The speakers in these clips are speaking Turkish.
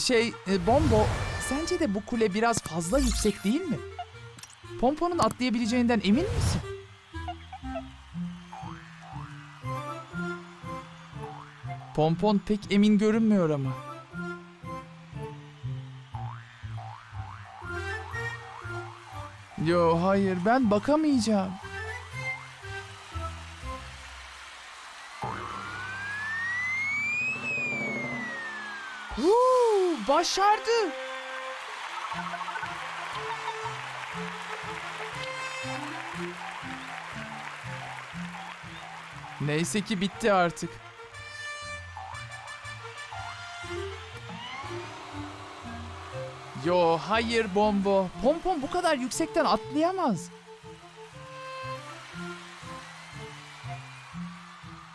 Şey, e, Bombo, sence de bu kule biraz fazla yüksek değil mi? Pompon'un atlayabileceğinden emin misin? Pompon pek emin görünmüyor ama. Yo hayır ben bakamayacağım. Huu, başardı. Neyse ki bitti artık. Yo hayır Bombo. Pompon bu kadar yüksekten atlayamaz.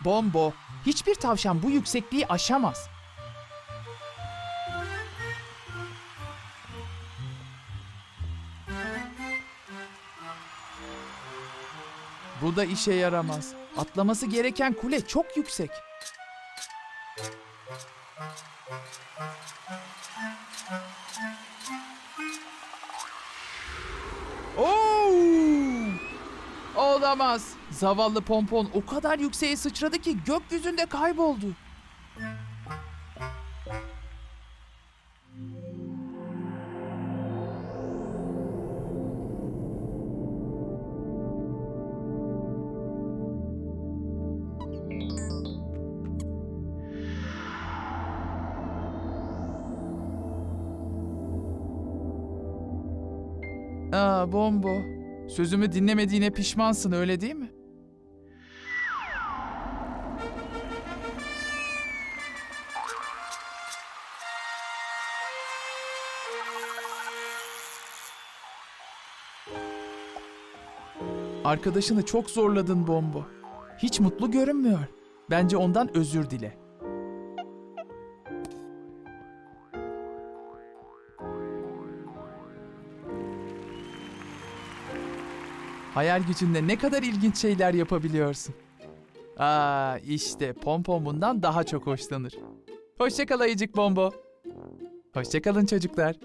Bombo, hiçbir tavşan bu yüksekliği aşamaz. Bu da işe yaramaz. Atlaması gereken kule çok yüksek. Oo! Olamaz. Zavallı pompon o kadar yükseğe sıçradı ki gökyüzünde kayboldu. Aa Bombo. Sözümü dinlemediğine pişmansın öyle değil mi? Arkadaşını çok zorladın Bombo. Hiç mutlu görünmüyor. Bence ondan özür dile. Hayal gücünle ne kadar ilginç şeyler yapabiliyorsun. Aa işte Pompon bundan daha çok hoşlanır. Hoşçakal ayıcık Bombo. Hoşçakalın çocuklar.